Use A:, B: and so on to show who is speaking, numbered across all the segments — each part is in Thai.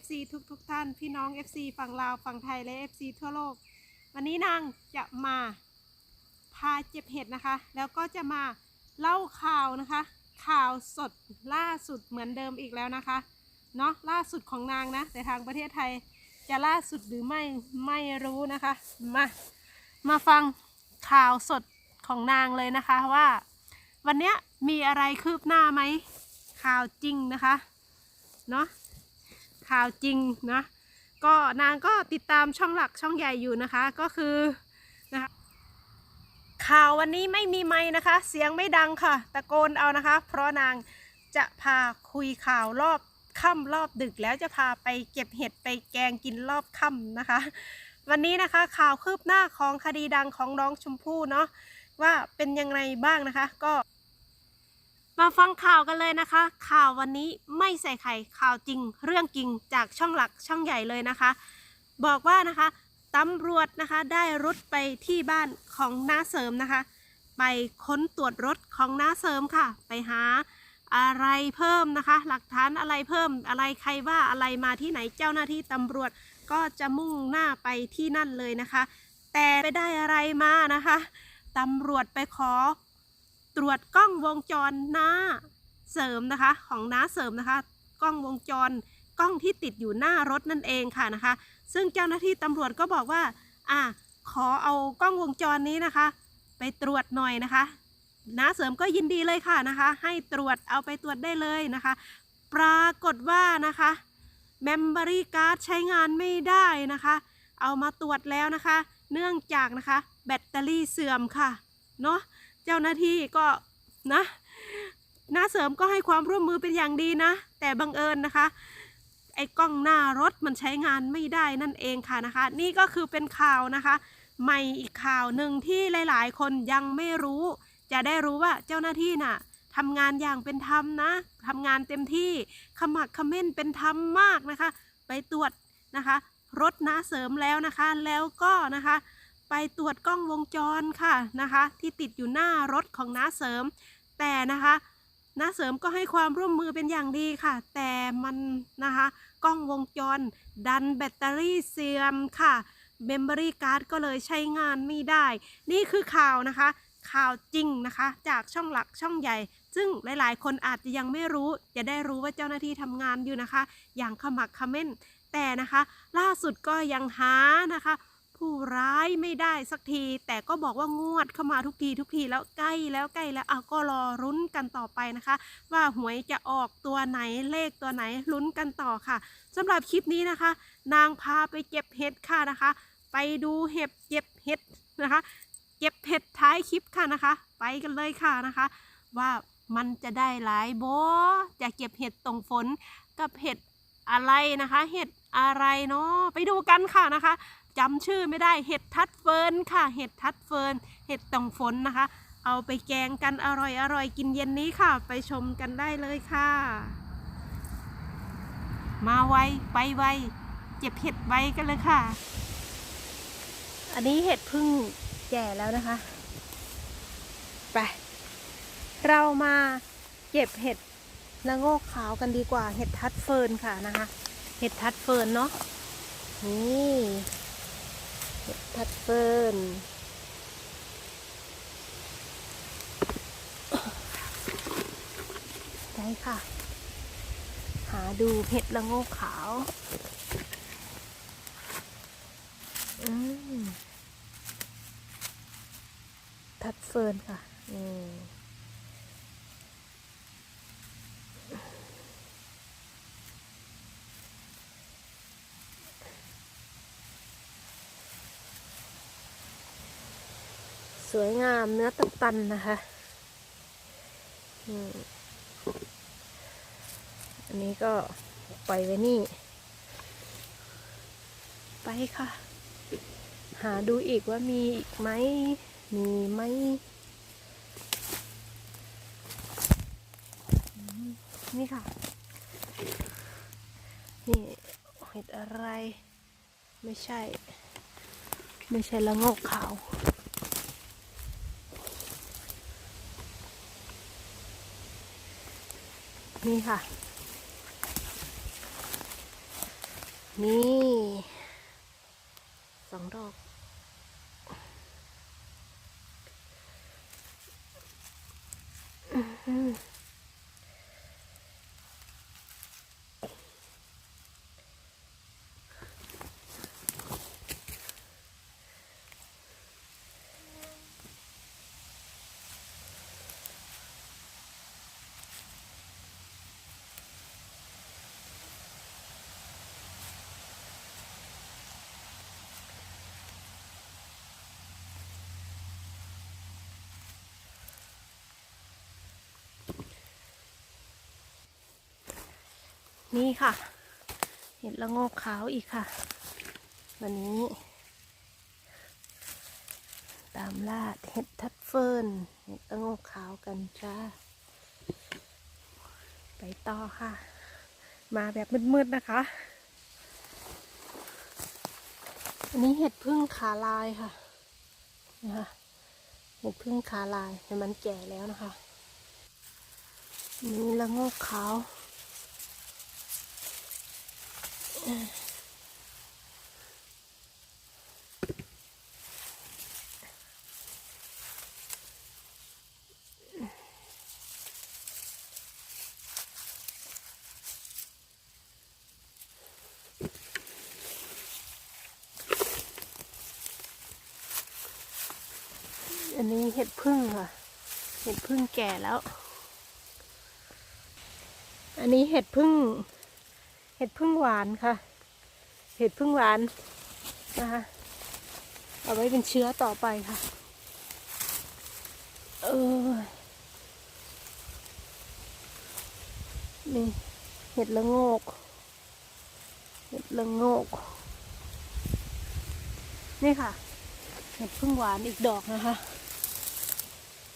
A: FC ทุกทุกๆท่าน พี่น้อง FC ฝั่งลาวฝั่งไทยและ FC ทั่วโลก วันนี้นางจะมาพาเจ็บเห็ดนะคะ แล้วก็จะมาเล่าข่าวนะคะ ข่าวสดล่าสุดเหมือนเดิมอีกแล้วนะคะเนาะล่าสุดของนางนะ แต่ทางประเทศไทยจะล่าสุดหรือไม่ไม่รู้นะคะ มามาฟังข่าวสดของนางเลยนะคะว่า วันนี้มีอะไรคืบหน้าไหมข่าวจริงนะคะเนาะ ข่าวจริงนะก็นางก็ติดตามช่องหลักช่องใหญ่อยู่นะคะก็คือนะคะข่าววันนี้ไม่มีไม้นะคะ เสียงไม่ดังค่ะ ตะโกนเอานะคะ เพราะนางจะพาคุยข่าวรอบค่ำรอบดึกแล้วจะพาไปเก็บเห็ดไปแกงกินรอบค่ำนะคะ วันนี้นะคะข่าวคืบหน้าของคดีดังของน้องชมพู่เนาะว่าเป็นยังไงบ้างนะคะ ก็ มาฟังข่าวกันเลยนะคะ ข่าววันนี้ไม่ใส่ไข่ข่าวจริง เรื่องจริงจากช่องหลักช่องใหญ่เลยนะคะ บอกว่านะคะตำรวจนะคะได้รุดไปที่บ้านของน้าเสริมนะคะ ไปค้นตรวจรถของน้าเสริมค่ะ ไปหาอะไรเพิ่มนะคะ หลักฐานอะไรเพิ่มอะไรใครว่าอะไรมาที่ไหนเจ้าหน้าที่ตำรวจก็จะมุ่งหน้าไปที่นั่นเลยนะคะ แต่ไปได้อะไรมานะคะตำรวจไปขอ ตรวจกล้องวงจรหน้าเสริมนะคะ ของน้าเสริมนะคะ กล้องวงจรกล้องที่ติดอยู่หน้ารถนั่นเองค่ะนะคะ ซึ่งเจ้าหน้าที่ตำรวจก็บอกว่าอะขอเอากล้องวงจรนี้นะคะ ไปตรวจหน่อยนะคะน้าเสริมก็ยินดีเลยค่ะนะคะ ให้ตรวจเอาไปตรวจได้เลยนะคะ ปรากฏว่านะคะเมมโมรี่การ์ดใช้งานไม่ได้นะคะ เอามาตรวจแล้วนะคะ เนื่องจากนะคะ แบตเตอรี่เสื่อมค่ะ เนาะ เจ้าหน้าที่ก็นะน้าเสริมก็ให้ความร่วมมือเป็นอย่างดีนะ แต่บังเอิญนะคะ ไอ้กล้องหน้ารถมันใช้งานไม่ได้นั่นเองค่ะนะคะ นี่ก็คือเป็นข่าวนะคะ ใหม่อีกข่าวหนึ่งที่หลาย ๆ คนยังไม่รู้ จะได้รู้ว่าเจ้าหน้าที่น่ะทำงานอย่างเป็นธรรมนะทำงานเต็มที่ขมักขม้นเป็นธรรมมากนะคะ ไปตรวจนะคะ รถน้าเสริมแล้วนะคะ แล้วก็นะคะ ไปตรวจกล้องวงจรค่ะนะคะ ที่ติดอยู่หน้ารถของน้าเสริม แต่นะคะน้าเสริมก็ให้ความร่วมมือเป็นอย่างดีค่ะ แต่มันนะคะกล้องวงจร ดันแบตเตอรี่เสื่อมค่ะเมมโมรี่การ์ดก็เลยใช้งานไม่ได้ นี่คือข่าวนะคะ ข่าวจริงนะคะ จากช่องหลักช่องใหญ่ ซึ่งหลายๆ คนอาจจะยังไม่รู้ จะได้รู้ว่าเจ้าหน้าที่ทำงานอยู่นะคะ อย่างขมักขม้น แต่นะคะ ล่าสุดก็ยังหานะคะ ผู้ร้ายไม่ได้สักที แต่ก็บอกว่างวดเข้ามาทุกทีทุกทีแล้วใกล้แล้วใกล้แล้วเอาก็รอรุ้นกันต่อไปนะคะ ว่าหวยจะออกตัวไหนเลขตัวไหนลุ้นกันต่อค่ะสำหรับคลิปนี้นะคะ นางพาไปเก็บเห็ดค่ะนะคะ ไปดูเห็บเก็บเห็ดนะคะ เก็บเห็ดท้ายคลิปค่ะนะคะ ไปกันเลยค่ะนะคะ ว่ามันจะได้หลายโบจะเก็บเห็ดตรงฝนกับเห็ดอะไรนะคะ เห็ดอะไรเนาะไปดูกันค่ะนะคะ จำชื่อไม่ได้เห็ดทัดเฟิร์นค่ะ เห็ดทัดเฟิร์นเห็ดตองฝนนะคะ เอาไปแกงกันอร่อยอร่อยกินเย็นนี้ค่ะ ไปชมกันได้เลยค่ะ มาไวไปไวเจ็บเห็ดไวกันเลยค่ะ อันนี้เห็ดพึ่งแก่แล้วนะคะ ไป เรามาเก็บเห็ดละโงกขาวกันดีกว่าเห็ดทัดเฟิร์นค่ะนะคะ เห็ดทัดเฟิร์นเนาะนี่ เห็ดทัดเฟิร์นได้ค่ะ หาดูเห็ดละโงกขาว อืมพัดเฟิร์นค่ะอืม สวยงามเนื้อตันๆนะคะอันนี้ก็ปล่อยไว้นี่ ไปค่ะ หาดูอีกว่ามีอีกไหม มีไหมนี่ค่ะ นี่เห็ดอะไร ไม่ใช่ ไม่ใช่ละโงกขาว นี่ค่ะ นี่สองดอก นี่ค่ะ เห็ดละโงกขาวอีกค่ะ วันนี้ ตามล่าเห็ดทัดเฟิร์นเห็ดละโงกขาวกันจ้า ไปต่อค่ะ มาแบบมืดๆนะคะ อันนี้เห็ดพึ่งขาลายค่ะนะคะเห็ดพึ่งขาลายแต่มันแก่แล้วนะคะ นี่ละโงกขาว อันนี้เห็ดพึ่งค่ะ เห็ดพึ่งแก่แล้ว อันนี้เห็ดพึ่ง เห็ดพึ่งหวานค่ะ เห็ดพึ่งหวานนะคะ เอาไว้เป็นเชื้อต่อไปค่ะ เออ นี่เห็ดละโงก เห็ดละโงก นี่ค่ะ เห็ดพึ่งหวานอีกดอกนะคะ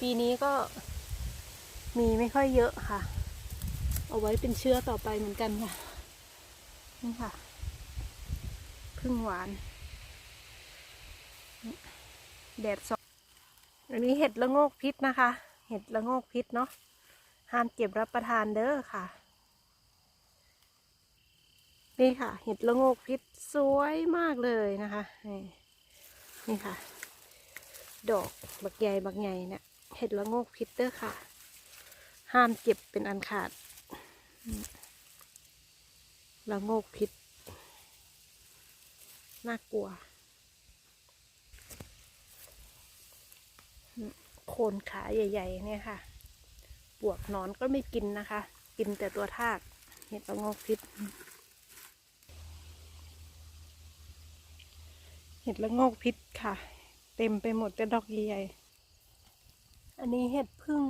A: ปีนี้ก็มีไม่ค่อยเยอะค่ะ เอาไว้เป็นเชื้อต่อไปเหมือนกันค่ะ นี่ค่ะ พึ่งหวาน แดดสองอันนี้เห็ดละโงกพิษนะคะ เห็ดละโงกพิษเนาะ ห้ามเก็บรับประทานเด้อค่ะ นี่ค่ะ เห็ดละโงกพิษสวยมากเลยนะคะ นี่นี่ค่ะ ดอกบักใหญ่บักใหญ่เนี่ย เห็ดละโงกพิษเด้อค่ะ ห้ามเก็บเป็นอันขาด ละโงกพิษ น่ากลัว โคนขาใหญ่ ๆ เนี่ยค่ะปวกนอนก็ไม่กินนะคะ กินแต่ตัวทากเห็ดละโงกพิษ เห็ดละโงกพิษค่ะ เต็มไปหมดแต่ดอกใหญ่ๆอันนี้เห็ดพึ่ง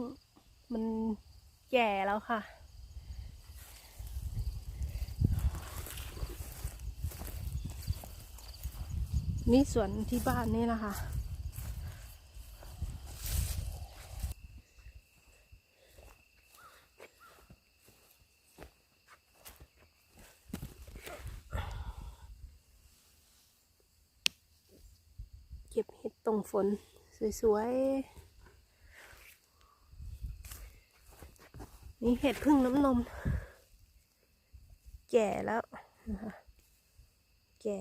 A: มันแก่แล้วค่ะ นี่สวนที่บ้านนี่นะคะ เก็บเห็ดตรงฝน สวยๆ นี่เห็ดพึ่งน้ำนม แก่แล้วนะคะแก่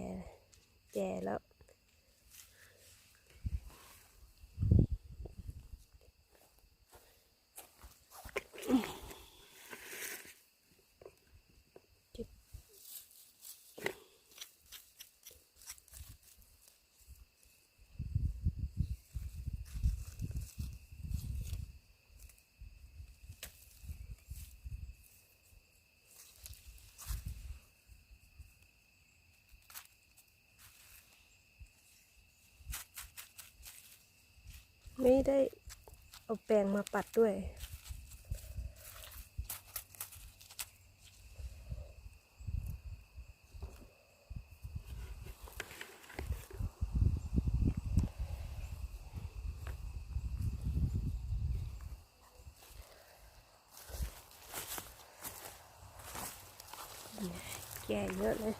A: แก่แล้ว ไม่ได้เอาแปรงมาปัดด้วย แก่เยอะเลย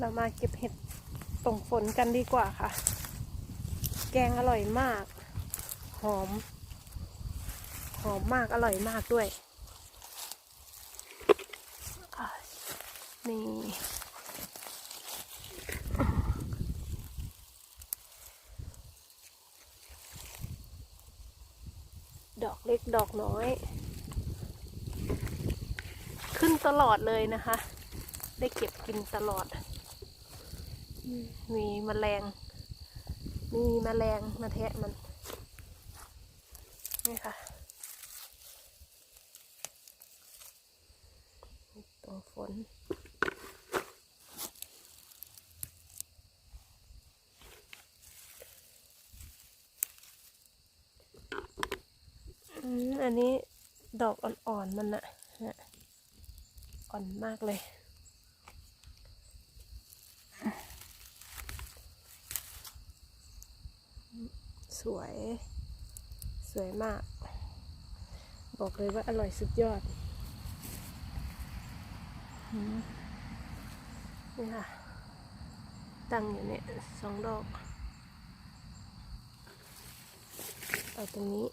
A: เรามาเก็บเห็ดตรงฝนกันดีกว่าค่ะ แกงอร่อยมาก หอม หอมมากอร่อยมากด้วย นี่ ดอกเล็กดอกน้อย ขึ้นตลอดเลยนะคะ ได้เก็บกินตลอด มมีแมลง มีแมลงมาแทะมัน นี่ค่ะ ตรงฝนอืมอันนี้ดอกอ่อนๆมันอะอ่อนมากเลย สวย สวยมาก บอกเลยว่าอร่อยสุดยอด นี่ค่ะ ตั้งอยู่เนี่ยสองดอก เอาตรงนี้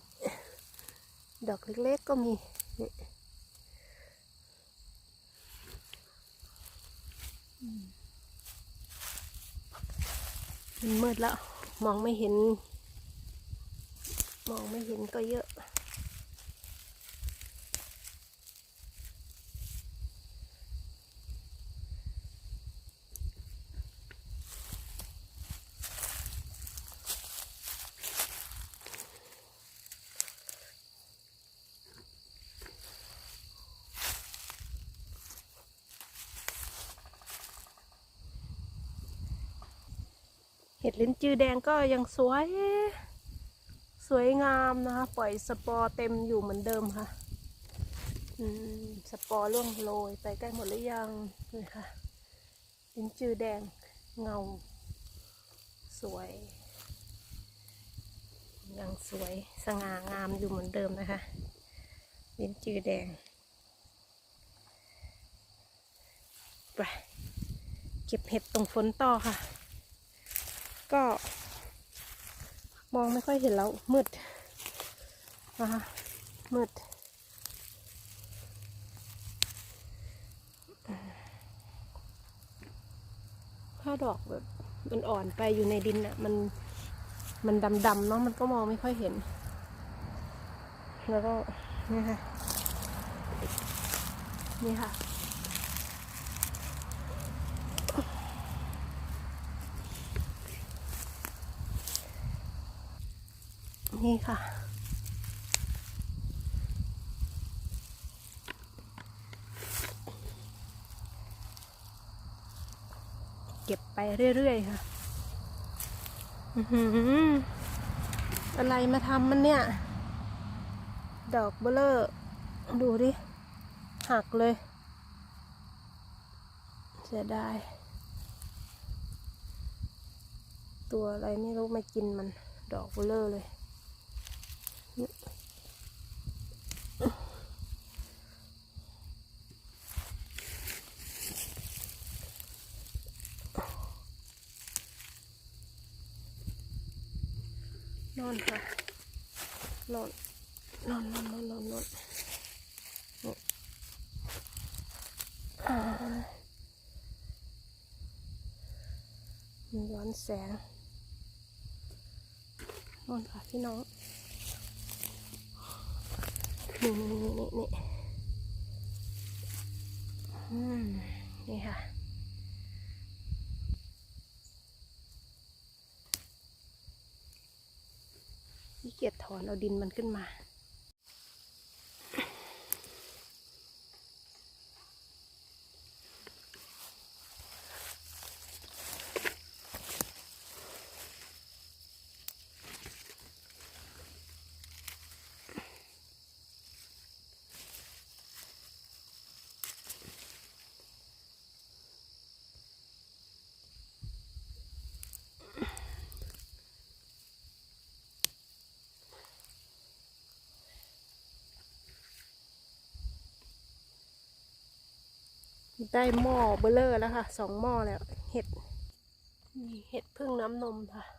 A: ดอกเล็กๆก็มีนี่อืมมันมืดแล้ว มองไม่เห็น มองไม่เห็นก็เยอะ เห็ดลิ้นจือแดงก็ยังสวย สวยงามนะคะ ปล่อยสปอร์เต็มอยู่เหมือนเดิมค่ะอืมสปอร์ร่วงโรยไปใกล้หมดหรือยังนี่ค่ะลิ้นจือแดงเงา สวย ยังสวยสง่างามอยู่เหมือนเดิมนะคะลิ้นจือแดงไปเก็บเห็ดตรงฝนต่อค่ะ ก็ มองไม่ค่อยเห็นแล้วมืดนะคะมืดถ้าดอกแบบมันอ่อนไปอยู่ในดินอะมันมันดำๆเนาะมันก็มองไม่ค่อยเห็น แล้วก็นี่ค่ะนี่ค่ะ นี่ค่ะ เก็บไปเรื่อยๆค่ะอื้อหืออะไรมาทำมันเนี่ย ดอกเบลเลอร์ดูดิ หักเลยเสียดายตัวอะไรไม่รู้มากินมัน ดอกเบลเลอร์เลย นอนค่ะ นอน นอนนอนนอนนอนนอนนี่อ่ามันย้อนแสงนอนค่ะพี่น้องนี่นี่นี่นี่นี่อืมนี่ค่ะ ขี้เกียจ ถอนเอาดินมันขึ้นมา ได้หม้อเบลเลอร์แล้วค่ะสองหม้อแล้วเห็ดนี่เห็ดพึ่งน้ำนมค่ะ